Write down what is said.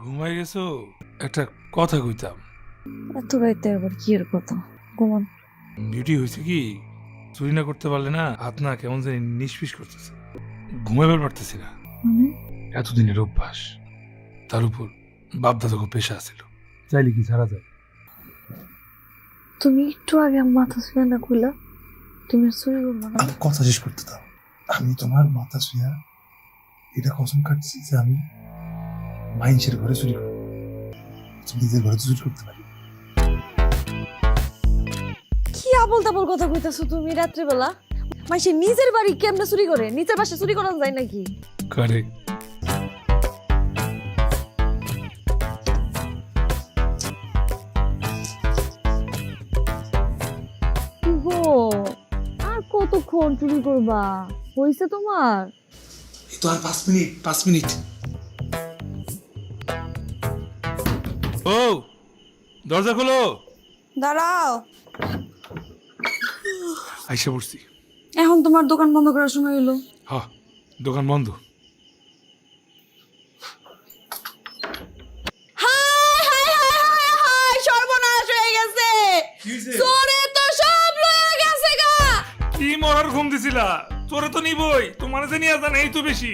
ঘুমাই গেছো? একটা কথা কইতাম। এত রাইতে আবার কি এর কথা? ঘুমান। বিউটি হয়েছে কি? চুরি না করতে পারলে না হাত না কেমন জানি নিষ্পিস করতেছে। ঘুমাইবার পারতেছি না। মানে? এতদিনের অভ্যাস। তার উপর বাপ দাদাকে পেশা ছিল। চাইলে কি ছাড়া যায়? তুমি একটু আগে আমার মাথা শুয়ে না কইলা? তুমি আর চুরি করব না? আমি কথা শেষ করতে দাও। আমি তোমার মাথা শুয়া এটা কসম কাটছি যে আমি মাইন্সের ঘরে চুরি করব নিজের ঘরে চুরি করতে পারি। কি আবল তাবল কথা কইতাছো তুমি রাত্রিবেলা? মাসে নিজের বাড়ি কেমনে চুরি করে? নিজের বাসা চুরি করা যায় নাকি? করে আর কতক্ষণ চুরি করবা? হইছে তোমার? তো আর পাঁচ মিনিট পাঁচ মিনিট। ও দরজা খোলো। দাঁড়াও। আইসা পড়ছি। এখন তোমার দোকান বন্ধ করার সময় হলো হ দোকান বন্ধ। হয়ে গেছে। চোরে তো সব লয়ে গেছে গা। কি মরার ঘুম দিছিলা? তোরে তো নিবই তোমার যে নিয়ে এই তো বেশি।